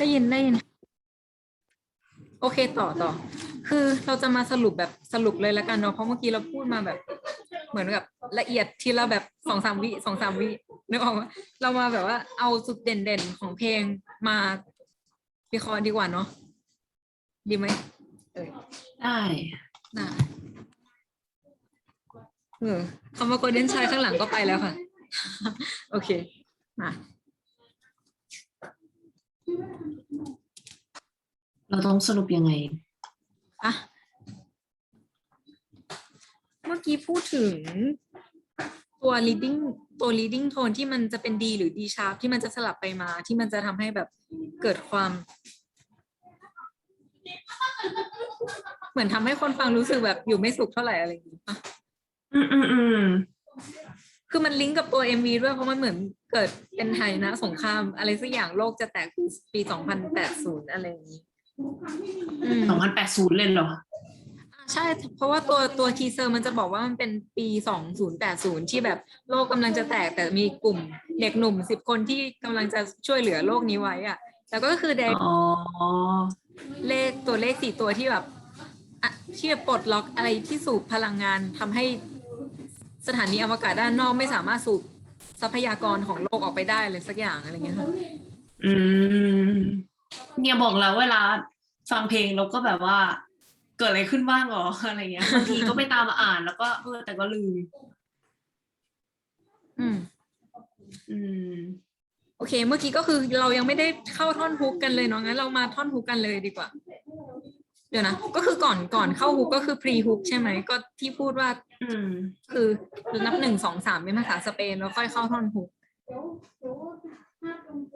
ได้ยินได้ยิน โอเคต่อต่อ คือเราจะมาสรุปแบบสรุปเลยแล้วกันเนาะเพราะเมื่อกี้เราพูดมาแบบ เหมือนกับละเอียดทีละแบบสองสามวิสองสามวินึกออกไหมเรามาแบบว่าเอาจุดเด่นๆของเพลงมาวิเคราะห์ดีกว่าเนาะดีไหมเออได้ได้เออคำว่าโกลเด้นชายข้างหลังก็ไปแล้วค่ะ โอเคมา เราต้องสรุปยังไงอะเมื่อกี้พูดถึงตัว leading ตัว leading tone ที่มันจะเป็น D หรือ D sharp ที่มันจะสลับไปมาที่มันจะทำให้แบบเกิดความ เหมือนทำให้คนฟังรู้สึกแบบอยู่ไม่สุขเท่าไหร่อะไรอย่างนี้ปะอืมอืมอืมคือมันลิงก์กับตัว MV ด้วยเพราะมันเหมือน เกิดเป็นไทยนะสงครามอะไรสักอย่างโลกจะแตกคือปี2080อะไรอย่างนี้อืมสองพันแปดศูนย์เลยเหรออ่าใช่ เพราะว่าตัวตัวทีเซอร์มันจะบอกว่ามันเป็นปี 2080 ที่แบบโลกกำลังจะแตกแต่มีกลุ่มเด็กหนุ่ม10คนที่กำลังจะช่วยเหลือโลกนี้ไว้อะแล้วก็คือไดอ๋อเลขตัวเลขสี่ตัวที่แบบอะที่แบบปลดล็อกอะไรที่สูบพลังงานทำให้สถานีอวกาศด้านนอกไม่สามารถสูบ ทรัพยากรของโลกออกไปได้เลยสักอย่างอะไรเงี้ยค่ะ อืมเนี่ยบอกแล้วเวลาฟังเพลงเราก็แบบว่า เกิดอะไรขึ้นบ้างหรออะไรเงี้ยบางทีก็ไปตามมาอ่านแล้วก็เออแต่ก็ลืม อืม อืม โอเค เมื่อกี้ก็คือเรายังไม่ได้เข้าท่อนฮุกกันเลยเนาะงั้นเรามาท่อนฮุกกันเลยดีกว่า เดี๋ยวนะ ก็คือก่อนก่อนเข้าฮุกก็คือพรีฮุกใช่ไหมก็ที่พูดว่า อืม คือนับหนึ่งสองสามเป็นภาษาสเปนแล้วค่อยเข้าท่อนฮุก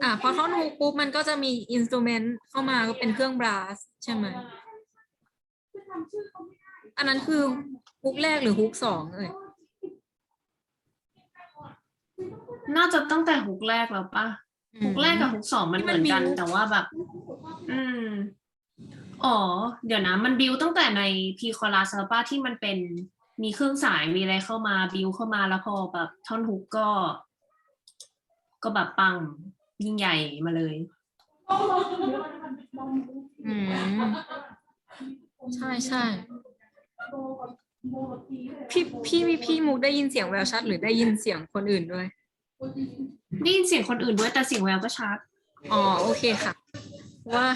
อะพอท่อนฮุกปุ๊บมันก็จะมีอินสตูเมนต์เข้ามาก็เป็นเครื่องบราสใช่ไหมอันนั้นคือฮุกแรกหรือฮุกสองเอ่ยน่าจะตั้งแต่ฮุกแรกแล้วปะอืมฮุกแรกกับฮุกสองมันที่เหมันมือนกันบิ้วแต่ว่าแบบ อืม อ๋อ เดี๋ยวนะ มันบิวตั้งแต่ในพีคอรัสแล้วป้าที่มันเป็นมีเครื่องสายมีอะไรเข้ามาบิวเข้ามาแล้วพอแบบท่อนฮุกก็ ก็แบบปังยิ่งใหญ่มาเลย อืมใช่ใช่พี่พี่พี่พี่มุกได้ยินเสียงแววชัด หรือได้ยินเสียงคนอื่นด้วย ได้ยินเสียงคนอื่นด้วยแต่เสียงแววก็ชัด อ๋อโอเคค่ะ ว่า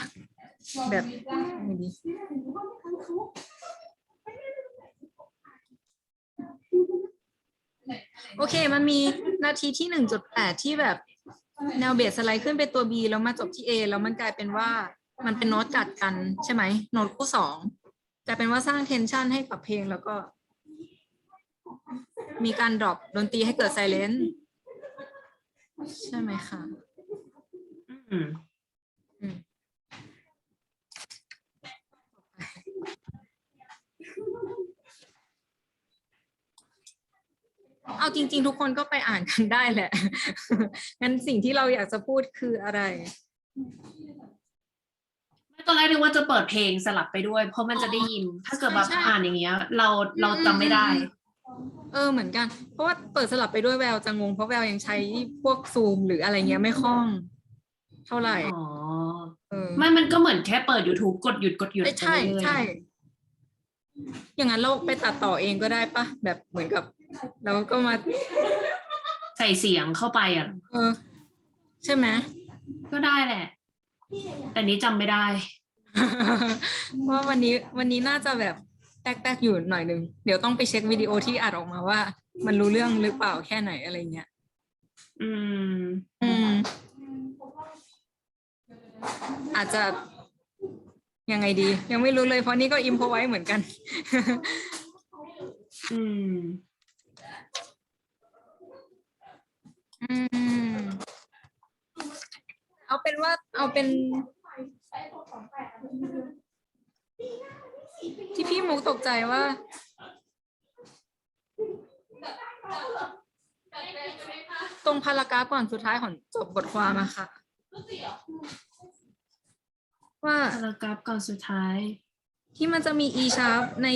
แบบไงดีโอเค มันมีนาทีที่หนึ่งจุดแปดที่แบบแนวเบสสไลด์ขึ้นเป็นตัว B แล้วมาจบที่ A แล้วมันกลายเป็นว่ามันเป็นโน้ตกัดกันใช่ไหมโน้ตคู่สองกลายเป็นว่าสร้างเทนชันให้กับเพลงแล้วก็ มีการดรอปดนตรีให้เกิดไซเลนต์ใช่ไหมคะอืม เอาจริง ๆ ทุกคนก็ไปอ่านกันได้แหละ งั้นสิ่งที่เราอยากจะพูดคืออะไรไม่ตอนแรกนึกว่าจะเปิดเพลงสลับไปด้วย เพราะมันจะได้ยิน ถ้าเกิดแบบใช่อ่านอย่างเงี้ย เราเราจำไม่ได้ เออเหมือนกัน เพราะว่าเปิดสลับไปด้วยแววจะงง เพราะแววยังใช้พวกซูมหรืออะไรเงี้ยไม่คล่อง เท่าไหร่อ๋อเออไม่ มันก็เหมือนแค่เปิด YouTube กดหยุดกดหยุดเอ้ยใช่ไปเรื่อยๆใช่ อย่างนั้นเราไปตัดต่อเองก็ได้ปะแบบเหมือนกับ เราก็มาใส่เสียงเข้าไปอะ เออ ใช่ไหมก็ได้แหละ แต่นี้จำไม่ได้ ว่าวันนี้วันนี้น่าจะแบบแตกๆอยู่หน่อยหนึ่งเดี๋ยวต้องไปเช็ควิดีโอที่อัดออกมาว่า มันรู้เรื่องหรือเปล่าแค่ไหนอะไรเงี้ยอืม อืม อาจจะยังไงดี ยังไม่รู้เลยเพราะนี่ก็อิมพอไว้เหมือนกัน อืม อืม เอาเป็นว่าเอาเป็น ที่พี่มุกตกใจว่า ตรงพารากราฟก่อนสุดท้ายของจบบทความอะค่ะ ว่าพารากราฟก่อนสุดท้าย ที่มันจะมี E sharp ใน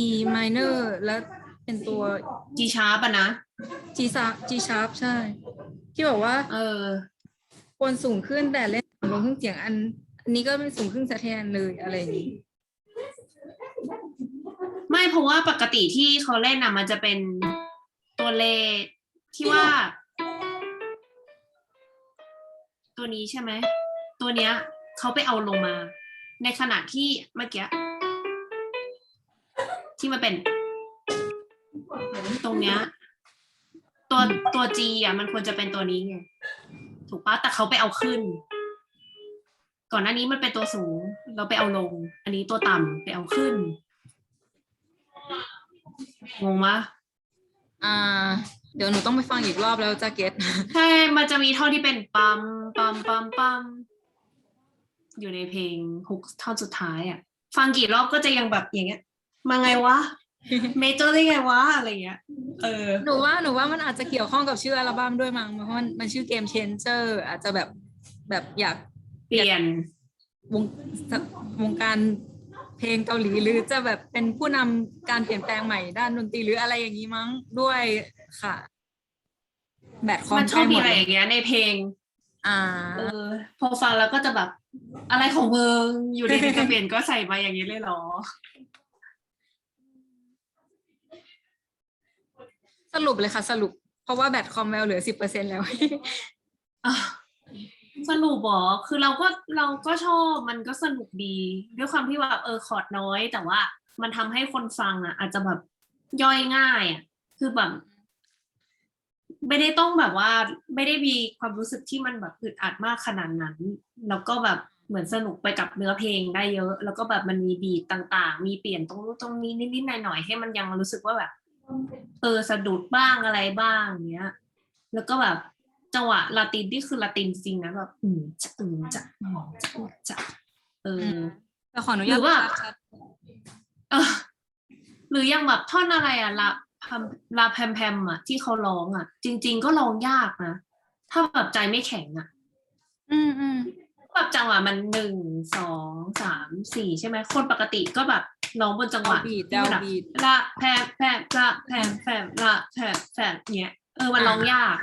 E minor และ เป็นตัว G sharp อะนะ G sharp G sharp ใช่ ที่บอกว่า เออควรสูงขึ้นแต่เล่นต่ำลงเครื่องเสียงอัน อันนี้ก็เป็นสูงครึ่งสะแทนเลยอะไรอย่างนี้ ไม่เพราะว่าปกติที่เขาเล่นน่ะมันจะเป็นตัวเลที่ว่า ตัวนี้ใช่ไหม ตัวเนี้ยเขาไปเอาลงมา ในขณะที่เมื่อกี้ที่มันเป็น ตรงเนี้ยตัวตัว G อะมันควรจะเป็นตัวนี้ไงถูกปะแต่เขาไปเอาขึ้น ก่อนหน้านี้มันเป็นตัวสูง เราไปเอาลง อันนี้ตัวต่ำไปเอาขึ้นงงมะอ่า เดี๋ยวหนูต้องไปฟังอีกรอบแล้วจะเก็ตใช่มันจะมีท่อนที่เป็นปั๊มปั๊มปั๊มปั๊มอยู่ในเพลงฮุกท่อนสุดท้ายอะ ฟังกี่รอบก็จะยังแบบอย่างเงี้ย มาไงวะ เมเจอร์ได้ไงวะอะไรเงี้ย เออ หนูว่าหนูว่ามันอาจจะเกี่ยวข้องกับชื่ออัลบั้มด้วยมั้งเพราะมันมันชื่อเกม Changer อาจจะแบบแบบอยากเปลี่ยนวงวงการเพลงเกาหลีหรือจะแบบเป็นผู้นำการเปลี่ยนแปลงใหม่ด้านดนตรีหรืออะไรอย่างนี้มั้งด้วยค่ะ แบตคอมมันชอบมีใกอะไรล้หดอย่างเงี้ยในเพลง อ่า เออ พอฟังแล้วก็จะแบบอะไรของมึงอยู่ดีๆจะเปลี่ยนก็ใส่มาอย่างนี้เลยเหรอ สรุปเลยค่ะสรุป เพราะว่าแบตคอมแววเหลือสิบเปอร์เซ็นแล้ว สรุปบอคือเราก็เราก็ชอบมันก็สนุกดี ด้วยความที่ว่าเออคอร์ดน้อย แต่ว่ามันทำให้คนฟังอะ อาจจะแบบย่อยง่ายอะคือแบบไม่ได้ต้องแบบว่าไม่ได้มีความรู้สึกที่มันแบบอึดอัดมากขนาดนั้น แล้วก็แบบเหมือนสนุกไปกับเนื้อเพลงได้เยอะ แล้วก็แบบมันมีบีทต่างๆ มีเปลี่ยนตรงนู้นตรงนี้นิดๆหน่อยๆให้มันยังรู้สึกว่าแบบ เออสะดุดบ้างอะไรบ้างเนี้ย แล้วก็แบบจังหวะลาตินที่คือลาตินจริงนะแบบอืมจะอืมจะอืมจะอืมจะเอออแต่ขออนุหรืญาตอว่าชัดเออหรือยังแบบท่อนอะไรอะลาพมลาแพมแพมอะที่เขาร้องอะจริง ๆ ก็ร้องยากนะถ้าแบบใจไม่แข็งอะๆอืมอืมแบบจังหวะมันหนึ่งสองสามสี่ใช่ไหมคนปกติก็แบบ ร้องบนจังหวะดาวบีดที่ดาวมันแบบบีดละแพมแพมละแพมแพมละแพมแพมเนี้ยเออมันร้องยาก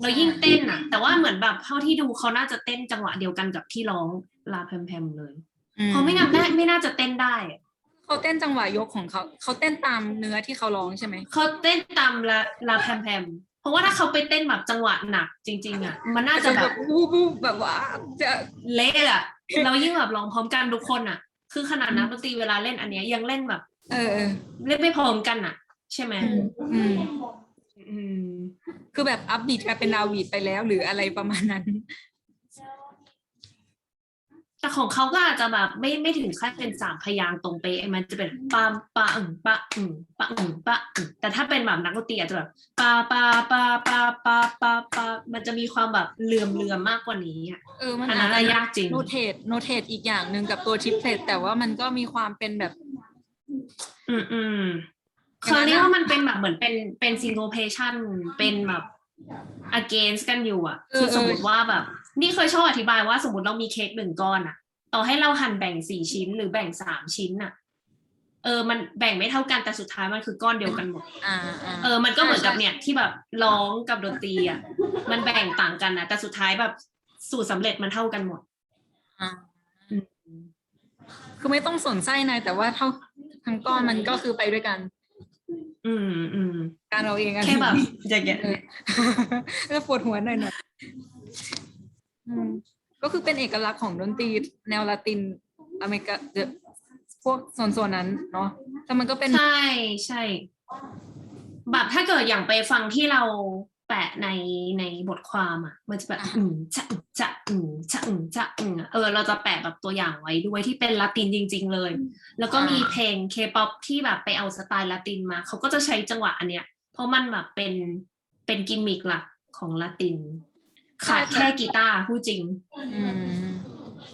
แล้วยิ่งเต้นอะ แต่ว่าเหมือนแบบเท่าที่ดูเขาน่าจะเต้นจังหวะเดียวกันกับที่ร้องลาแพมแพมเลยอืเพราะไม่งั้นไม่ไม่น่าจะเต้นได้อะเขาเต้นจังหวะยกของเขาเขาเต้นตามเนื้อที่เขาร้องใช่ไหมเขาเต้นตามลาลาแพมแพมเพราะว่าถ้าเขาไปเต้นแบบจังหวะหนักจริง ๆ อะ มันน่าจะแบบวูบวูบแบบว่าจะเละอะเรายิ่งแบบร้องพร้อมกันทุกคนอะ คือขนาดนักดนตรีเวลาเล่นอันเนี้ยยังเล่นแบบ เออเออเล่นไม่พร้อมกันอะ ใช่ไหมอืมอืมอืมคือแบบอัพบีทกลายเป็นดาวบีทไปแล้ว หรืออะไรประมาณนั้น แต่ของเขาก็อาจจะแบบไม่ไม่ถึงขั้นเป็นสามพยางค์ตรงเป๊ะมันจะเป็นปามปาอึ่งปะอึ่งปะอึ่งปะอึ่งแต่ถ้าเป็นแบบนักดนตรีอาจจะแบบปาปาปาปาปาปาปา มันจะมีความแบบเลื่อมเลื่อมมากกว่านี้อะ เออมันอันอานั้จนจะอะยากจริง โนเทตโนเทตอีกอย่างหนึ่งกับตัวทริปเทตแต่ว่ามันก็มีความเป็นแบบ อืมอืมอย่างนั้นอะเขาเรียกว่ามันเป็นแบบเหมือนเป็นเป็น syncopation เป็นแบบ against กันอยู่อะคือสมมติว่าแบบ นี่เคยชอบอธิบายว่าสมมติเรามีเค้กหนึ่งก้อนอะ ต่อให้เราหั่นแบ่งสี่ชิ้นหรือแบ่งสามชิ้นอะ เออมันแบ่งไม่เท่ากันแต่สุดท้ายมันคือก้อนเดียวกันหมดอ่าอ่าเออ มันก็เหมือนกับเนี่ยที่แบบร้องกับดนตรีอะมันแบ่งต่างกันนะแต่สุดท้ายแบบสูตรสำเร็จมันเท่ากันหมดอ่าคือไม่ต้องสนไส้ในแต่ว่าเท่าทั้งก้อนมันก็คือไปด้วยกัน อืมอืมการเราเองอะแค่แบบอย่างเงี้ยเออแล้วปวดหัวหน่อยหน่อยอืมก็คือเป็นเอกลักษณ์ของดนตรีแนวลาตินอเมริกาเดอะ พวกโซนๆนั้นเนาะแต่มันก็เป็นใช่ใช่แบบถ้าเกิดอย่างไปฟังที่เราแปะในในบทความอะ มันจะแบบอ่าอืมจะอืมจะอืมจะอืมจะอืมอะเออ เราจะแปะแบบตัวอย่างไว้ด้วยที่เป็นละตินจริง ๆ เลย แล้วก็มีเพลงเคป๊อปที่แบบไปเอาสไตล์ละตินมา เขาก็จะใช้จังหวะอันเนี้ย เพราะมันแบบเป็นเป็นกิมมิกหลักของละติน ขาดแค่กีตาร์พูดจริง อืม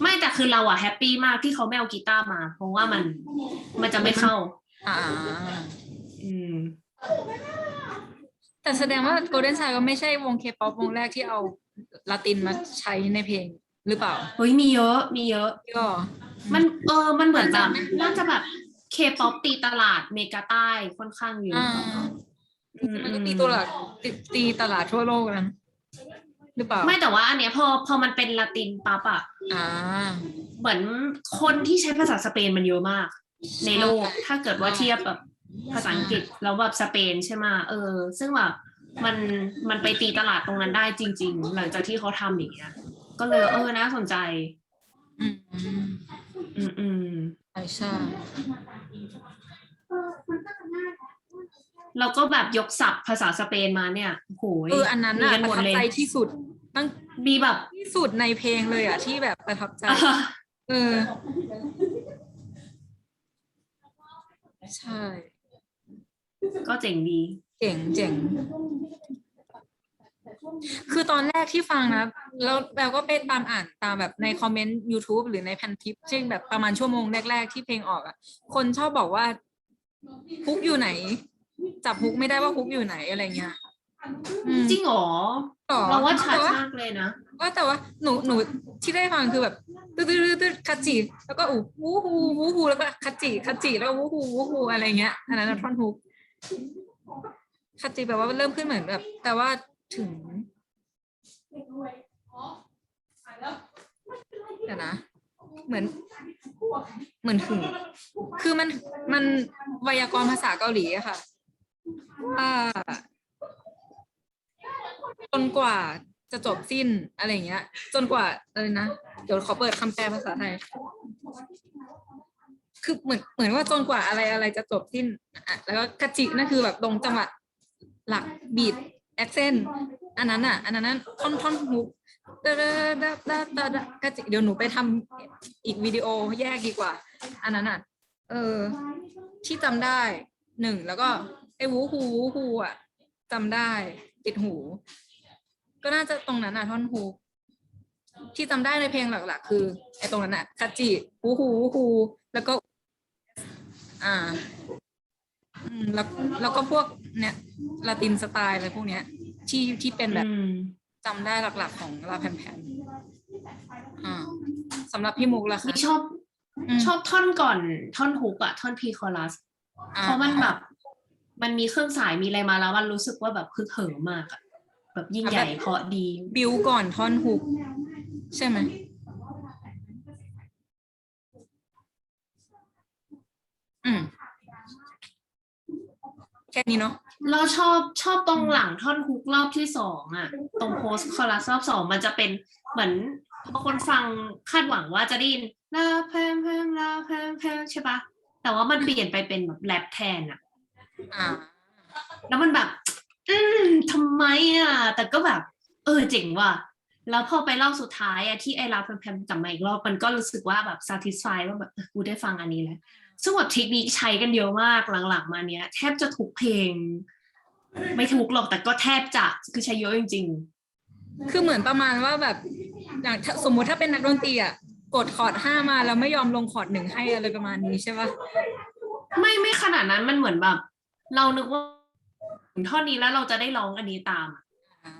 ไม่แต่คือเราอะแฮปปี้มากที่เขาไม่เอากีตาร์มา เพราะว่ามันมันจะไม่เข้า อ่า อืม แต่แสดงว่า Golden Child ก็ไม่ใช่วงเคป๊อปวงแรกที่เอาลาตินมาใช้ในเพลงหรือเปล่าเฮ้ยมีเยอะมีเยอะ ก็ มันเออมันเหมือนแบบมันจะน่าจะแบบเคป๊อปตีตลาดเมกาใต้ค่อนข้างเยอะอ่าอืมันก็ตีตัวหลักตีตีตลาดทั่วโลกนั้น หรือเปล่า ไม่แต่ว่าอันเนี้ยพอพอมันเป็นละตินปั๊บอะอ่า เหมือนคนที่ใช้ภาษาสเปนมันเยอะมาก ในโลกถ้าเกิดว่าเทียบแบบภาษาอังกฤษแล้วแบบสเปนใช่ไหมเออ ซึ่งแบบมันมันไปตีตลาดตรงนั้นได้จริง ๆ หลังจากที่เขาทำอย่างเงี้ยก็เลยเออน่าสนใจ อืมอืมอืมใช่ใช่เราก็แบบยกศัพท์ภาษาสเปนมาเนี่ยโอ้โหเอออันนั้นมีน่ะกันปหมระดทับเลยใจที่สุดตั้ง มีแบบที่สุดในเพลงเลยอะ ที่แบบประทับใจอะเออ ใช่ ก็เจ๋งดี เจ๋งเจ๋ง คือตอนแรกที่ฟังนะ แล้วเราก็ไปตามอ่านตามแบบในคอมเมนต์ YouTube หรือในพันทิปซึ่งแบบประมาณชั่วโมงแรก ๆ ที่เพลงออกอะ คนชอบบอกว่าฮุกอยู่ไหน จับฮุกไม่ได้ว่าฮุกอยู่ไหนอะไรเงี้ยอืมจริงเหรอ ต่อเราว่าชัดแต่มากเลยนะก็แต่ว่าหนูหนูที่ได้ฟังคือแบบตืดตืดตืดคัจจิแล้วก็อู้วู้ฮูวู้ฮูแล้วก็คัจจิคัจจิแล้วก็วู้ฮูวู้ฮูอะไรเงี้ยอันนั้นนะท่อนฮุกคัจจิแบบว่าเริ่มขึ้นเหมือนแบบ แต่ว่าถึงเดี๋ยวนะเหมือนเหมือนถึงคือมันมันไวยากรณ์ภาษาเกาหลีอะค่ะว่า จนกว่าจะจบสิ้นอะไรอย่างเงี้ย จนกว่าอะไรนะ เดี๋ยวขอเปิดคำแปลภาษาไทย คือเหมือนเหมือนว่าจนกว่าอะไรอะไรจะจบสิ้นอะแล้วก็กะจินั่นคือแบบตรงจังหวะหลักบีดแอคเซนอันนั้นอะ อันนั้นท่อนท่อนฮุกดาดาดาดาดาดากะจิเดี๋ยวหนูไปทำอีกวิดีโอแยกดีกว่า อันนั้นอะ เออ ที่จำได้หนึ่งแล้วก็ไอ้วูฮูวูฮูอะจำได้ติดหู ก็น่าจะตรงนั้นอะท่อนฮุกที่จำได้ในเพลงหลัก ๆ คือไอ้ตรงนั้นอะคาจิวูฮูวูฮูแล้วก็ อ่า อืมแล้วแล้วก็พวกเนี่ยลาตินสไตล์อะไรพวกเนี้ย ที่ที่เป็นแบบอืมจำได้หลัก ๆ ของลาแพนแพนอ่าสำหรับพี่มุกล่ะคะนี่ชอบมชอบท่อนก่อนท่อนฮุกอะท่อนพีคอรัสอ่เพราะมันแบบ มันมีเครื่องสายมีอะไรมาแล้วมันรู้สึกว่าแบบคึกเหิมมากอะ แบบยิ่งใหญ่เพราะดี บิวก่อนท่อนฮุก ใช่ไหมอืมแค่นี้เนาะเราชอบชอบตรงหลังท่อนฮุกรอบที่สองอะตรงโพสคอรัสรอบสองมันจะเป็นเหมือนพอคนฟังคาดหวังว่าจะได้ยินลาแพมแพมลาแพมแพมใช่ปะแต่ว่ามันเปลี่ยนไปเป็นแบบแรปแทนอะอ่าแล้วมันแบบ อืมทำไมอะ แต่ก็แบบ เออเจ๋งว่ะ แล้วพอไปรอบสุดท้ายอะที่ไอราแพมๆกลับมาอีกรอบมันก็รู้สึกว่าแบบ satisfy ว่าแบบเออกูได้ฟังอันนี้แล้วซึ่งแบบเทคนิคใช้กันเยอะมากหลังๆ มาเนี้ย แทบจะทุกเพลง ไม่ถูกหรอกแต่ก็แทบจะคือใช้เยอะจริง คือเหมือนประมาณว่าแบบอย่างถ้าสมมุติถ้าเป็นนักดนตรีอะกดคอร์ดห้ามาแล้วไม่ยอมลงคอร์ดหนึ่งให้อะไรประมาณนี้ใช่ปะ ๆ ไม่ไม่ขนาดนั้นมันเหมือนแบบ เรานึกว่าถึง ท่อนนี้แล้วเราจะได้ร้องอันนี้ตามอะอ่า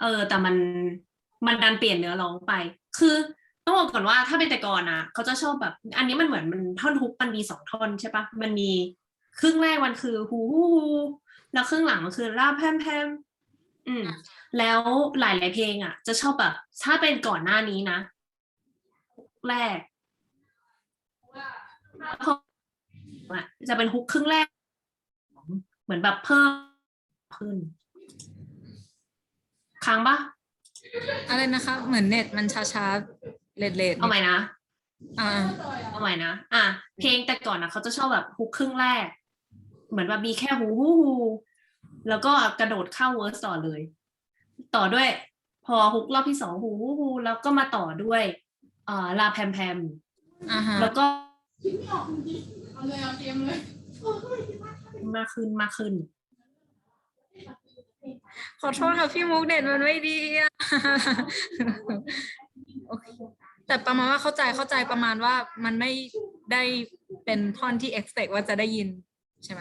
เออ แต่มันมันดันเปลี่ยนเนื้อร้องไป คือต้องบอกก่อนว่าถ้าเป็นแต่ก่อนอะเขาจะชอบแบบ อันนี้มันเหมือนมันท่อนฮุกมันมีสองท่อนใช่ปะมันมีครึ่งแรกมันคือฮูฮูฮูแล้วครึ่งหลังมันคือราแพมแพมอืม แล้วหลายๆเพลงอะ จะชอบแบบ ถ้าเป็นก่อนหน้านี้นะฮุกแรกพออะจะเป็นฮุกครึ่งแรก เหมือนแบบเพิ่มขึ้นค้างปะอะไรนะคะ เหมือนเน็ตมันช้าๆเลดเลดเอาใหม่นะอ่าเอาใหม่นะอะเพลงแต่ก่อนนะเขาจะชอบแบบฮุกครึ่งแรก เหมือนแบบมีแค่ฮูฮูฮูแล้วก็กระโดดเข้าเวิร์สต่อเลย ต่อด้วย พอฮุกรอบที่สองฮูฮูฮูแล้วก็มาต่อด้วยเอ่อลาแพมแพมอ่าฮะแล้วก็ เอาเลยเอาเตรียมเลยมากขึ้นมากขึ้น ขอโทษค่ะพี่มุกเน็ตมันไม่ดีอะโอเคแต่ประมาณว่าเข้าใจเข้าใจประมาณว่ามันไม่ได้เป็นท่อนที่ expect ว่าจะได้ยินใช่ไหม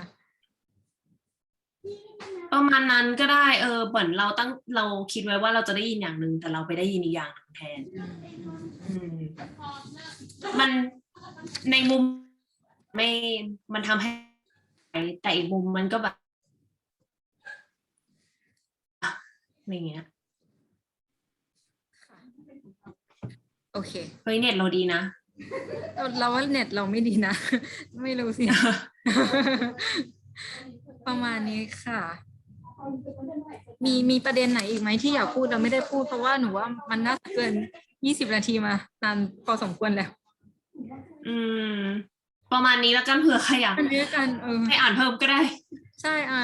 ประมาณนั้นก็ได้เออเหมือนเราตั้งเราคิดไว้ว่าเราจะได้ยินอย่างหนึ่งแต่เราไปได้ยินอีกอย่างหนึ่งแทนอืมมันในมุมไม่มันทำให้ แต่อีกมุมมันก็แบบอะไรเงี้ยโอเคเฮ้ยเน็ตเราดีนะเราเราว่าเน็ตเราไม่ดีนะ ไม่รู้สิ ประมาณนี้ค่ะ มีมีประเด็นไหนอีกไหมที่อยากพูดเราไม่ได้พูดเพราะว่าหนูว่ามันน่าจะเกินยี่สิบนาทีมานานพอสมควรแล้ว อืม ประมาณนี้แล้วกันเผื่อใครอยากอันนี้กันเออให้อ่านเพิ่มก็ได้ ใช่อะ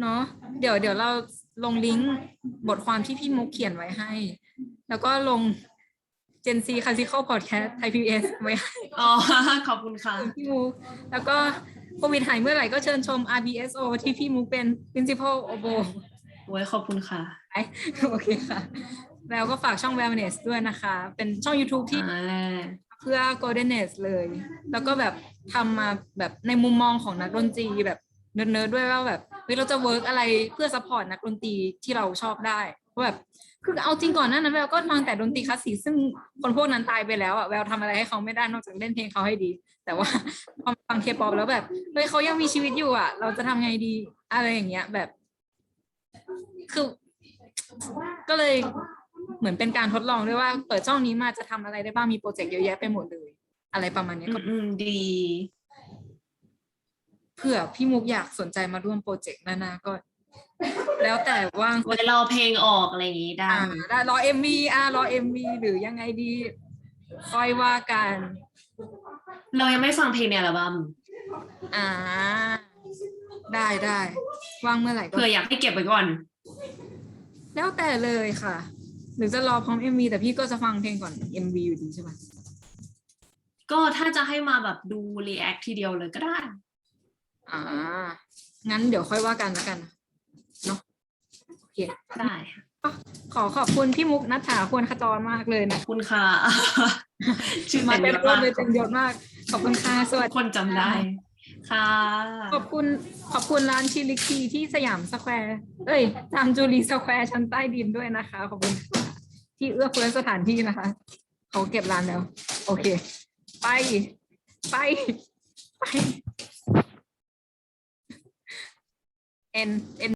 เนาะเดี๋ยวเดี๋ยวเราลงลิงก์บทความที่พี่มุกเขียนไว้ให้ แล้วก็ลง Gen Z Classical Podcast ไทย PBS ไว้ให้อ๋อ ขอบคุณค่ะ พี่มุก แล้วก็โควิดหายเมื่อไหร่ก็เชิญชม RBSO ที่พี่มุกเป็น Principal Obo โอ้ยขอบคุณค่ะไปโอเคค่ะ แล้วก็ฝากช่อง Wellness ด้วยนะคะ เป็นช่อง YouTube ที่อ่า เพื่อ Golden Age เลย แล้วก็แบบทำมาแบบในมุมมองของนักดนตรีแบบเนิร์ดๆด้วยว่าแบบเฮ้ยเราจะเวิร์กอะไรเพื่อซัพพอร์ตนักดนตรีที่เราชอบได้เพราะแบบคือเอาจริงก่อนหน้านั้นแววก็ฟังแต่ดนตรีคลาสสิกซึ่งคนพวกนั้นตายไปแล้วอะแววทำอะไรให้เขาไม่ได้นอกจากเล่นเพลงเขาให้ดี แต่ว่าพอฟังเคป๊อปแล้วแบบเฮ้ยเขายังมีชีวิตอยู่อะ เราจะทำไงดีอะไรอย่างเงี้ยแบบ คือ ก็เลย เหมือนเป็นการทดลองด้วยว่า เปิดช่องนี้มาจะทำอะไรได้บ้างมีโปรเจกต์เยอะแยะไปหมดเลย อะไรประมาณเนี้ยอืก็มอืมดีเผื่อพี่มุกอยากสนใจมาร่วมโปรเจกต์หน้าๆก็ แล้วแต่ว่างไว้รอเพลงออกอะไรอย่างงี้ได้อ่าได้รอเอ็มวีอ่ารอเอ็มวีหรือยังไงดีค่อยว่ากัน เรายังไม่ฟังเพลงในอัลบั้มอ่า ได้ได้ว่างเมื่อไหร่ก็เผื่ออยากให้เก็บไว้ก่อน แล้วแต่เลยค่ะ หรือจะรอพร้อมเอ็มวีแต่พี่ก็จะฟังเพลงก่อนเอ็มวีอยู่ดีใช่ไหมก็ถ้าจะให้มาแบบดูรีแอคทีเดียวเลยก็ได้ อ่า งั้นเดี๋ยวค่อยว่ากันแล้วกันเนาะโอเคได้ค่ะขอขอบคุณพี่มุกนัทถาควรขจรมากเลยนะขอบคุณค่ะชื่อมาเต็มเต็มเยอะตัวมากเลยเต็มยศมาก ขอบคุณค่ะสวัสทุดีกคนจำได้ ค่ะ ขอบคุณขอบคุณร้านชิลิคีที่สยามสแควร์เอ้ยจามจูรีสแควร์ชั้นใต้ดินด้วยนะคะ ขอบคุณค่ะที่เอื้อเฟื้อสถานที่นะคะ เขาเก็บร้านแล้ว โอเค ไป ไป ไป เอ็นเอ็น